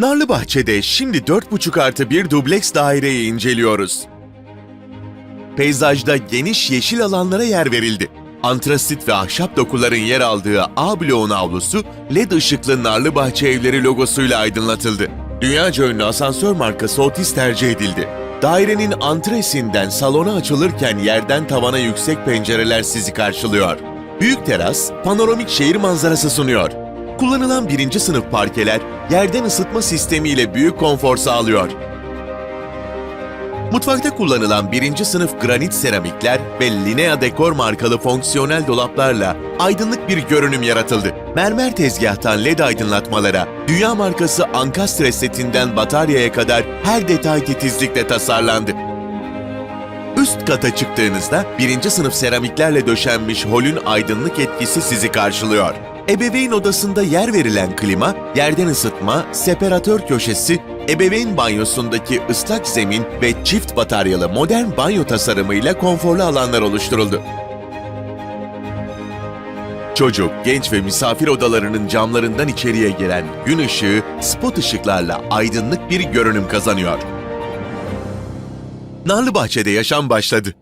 Narlıbahçe'de şimdi 4,5 artı bir dubleks daireyi inceliyoruz. Peyzajda geniş yeşil alanlara yer verildi. Antrasit ve ahşap dokuların yer aldığı A bloğun avlusu LED ışıklı Narlıbahçe evleri logosuyla aydınlatıldı. Dünyaca ünlü asansör markası Otis tercih edildi. Dairenin antresinden salona açılırken yerden tavana yüksek pencereler sizi karşılıyor. Büyük teras, panoramik şehir manzarası sunuyor. Kullanılan birinci sınıf parkeler yerden ısıtma sistemiyle büyük konfor sağlıyor. Mutfakta kullanılan birinci sınıf granit seramikler ve Linea Dekor markalı fonksiyonel dolaplarla aydınlık bir görünüm yaratıldı. Mermer tezgahtan led aydınlatmalara, dünya markası Ankastre setinden bataryaya kadar her detay titizlikle tasarlandı. Üst kata çıktığınızda birinci sınıf seramiklerle döşenmiş holün aydınlık etkisi sizi karşılıyor. Ebeveyn odasında yer verilen klima, yerden ısıtma, separatör köşesi, ebeveyn banyosundaki ıslak zemin ve çift bataryalı modern banyo tasarımıyla konforlu alanlar oluşturuldu. Çocuk, genç ve misafir odalarının camlarından içeriye giren gün ışığı spot ışıklarla aydınlık bir görünüm kazanıyor. Narlıbahçe'de yaşam başladı.